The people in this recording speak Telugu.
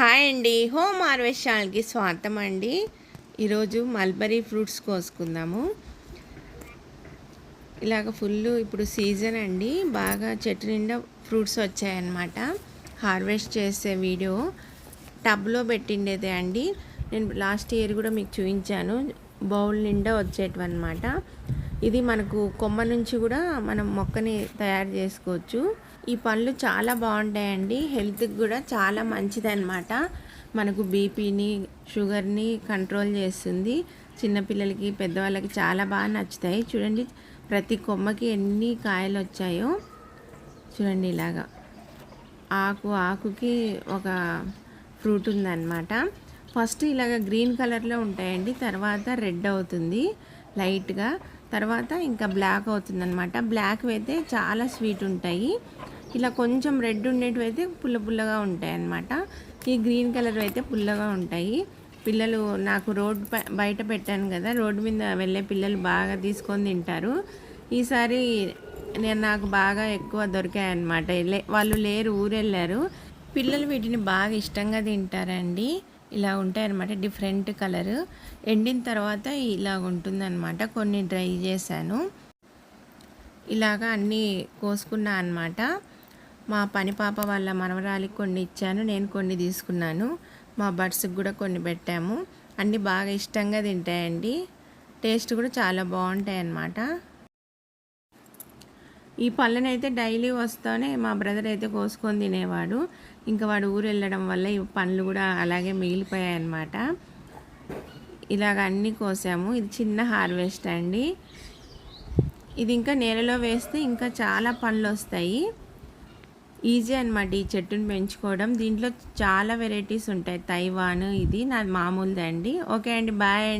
హాయ్ అండి. హోమ్ హార్వెస్ట్ ఛానల్కి స్వాగతం అండి. ఈరోజు మల్బరీ ఫ్రూట్స్ కోసుకుందాము. ఇలాగ ఫుల్ ఇప్పుడు సీజన్ అండి. బాగా చెట్టు నిండా ఫ్రూట్స్ వచ్చాయన్నమాట. హార్వెస్ట్ చేసే వీడియో టబ్లో పెట్టిండేదే అండి. నేను లాస్ట్ ఇయర్ కూడా మీకు చూపించాను. బౌల్ నిండా వచ్చేటివన్నమాట. ఇది మనకు కొమ్మ నుంచి కూడా మనం మొక్కని తయారు చేసుకోవచ్చు. ఈ పండ్లు చాలా బాగుంటాయండి. హెల్త్కి కూడా చాలా మంచిదన్నమాట. మనకు బీపీని షుగర్ని కంట్రోల్ చేస్తుంది. చిన్నపిల్లలకి పెద్దవాళ్ళకి చాలా బాగా నచ్చుతాయి. చూడండి ప్రతి కొమ్మకి ఎన్ని కాయలు వచ్చాయో. చూడండి ఇలాగా. ఆకు ఆకుకి ఒక ఫ్రూట్ ఉందన్నమాట. ఫస్ట్ ఇలాగ గ్రీన్ కలర్లో ఉంటాయండి. తర్వాత రెడ్ అవుతుంది. లైట్గా. తర్వాత ఇంకా బ్లాక్ అవుతుంది అనమాట బ్లాక్ అయితే చాలా స్వీట్ ఉంటాయి. ఇలా కొంచెం రెడ్ ఉండేటివి అయితే పుల్ల పుల్లగా ఉంటాయి అన్నమాట ఈ గ్రీన్ కలర్ అయితే పుల్లగా ఉంటాయి. పిల్లలు నాకు రోడ్ బయట పెట్టాను కదా రోడ్డు మీద వెళ్ళే పిల్లలు బాగా తీసుకొని తింటారు. ఈసారి నేను నాకు బాగా ఎక్కువ దొరికాయి అనమాట వాళ్ళు లేరు ఊరెళ్ళారు. పిల్లలు వీటిని బాగా ఇష్టంగా తింటారండి. ఇలా ఉంటాయన్నమాట డిఫరెంట్ కలర్. ఎండిన తర్వాత ఇలా ఉంటుందన్నమాట. కొన్ని డ్రై చేశాను. ఇలాగా అన్నీ కోసుకున్నా అనమాట మా పని పాప వాళ్ళ మనవరాలికి కొన్ని ఇచ్చాను నేను కొన్ని తీసుకున్నాను. మా బడ్స్కి కూడా కొన్ని పెట్టాము. అన్నీ బాగా ఇష్టంగా తింటాయండి. టేస్ట్ కూడా చాలా బాగుంటాయి అన్నమాట ఈ పళ్ళనైతే డైలీ వస్తూనే మా బ్రదర్ అయితే కోసుకొని తినేవాడు. ఇంకా వాడు ఊరు వెళ్ళడం వల్ల ఈ పండ్లు కూడా అలాగే మిగిలిపోయాయి అన్నమాట ఇలాగ అన్నీ కోసాము. ఇది చిన్న హార్వెస్ట్ అండి. ఇది ఇంకా నేలలో వేస్తే ఇంకా చాలా పండ్లు వస్తాయి. ఈజీ అనమాట ఈ చెట్టును పెంచుకోవడం. దీంట్లో చాలా వెరైటీస్ ఉంటాయి. తైవాన్ ఇది నా మామూలుదండి. ఓకే అండి బాయ్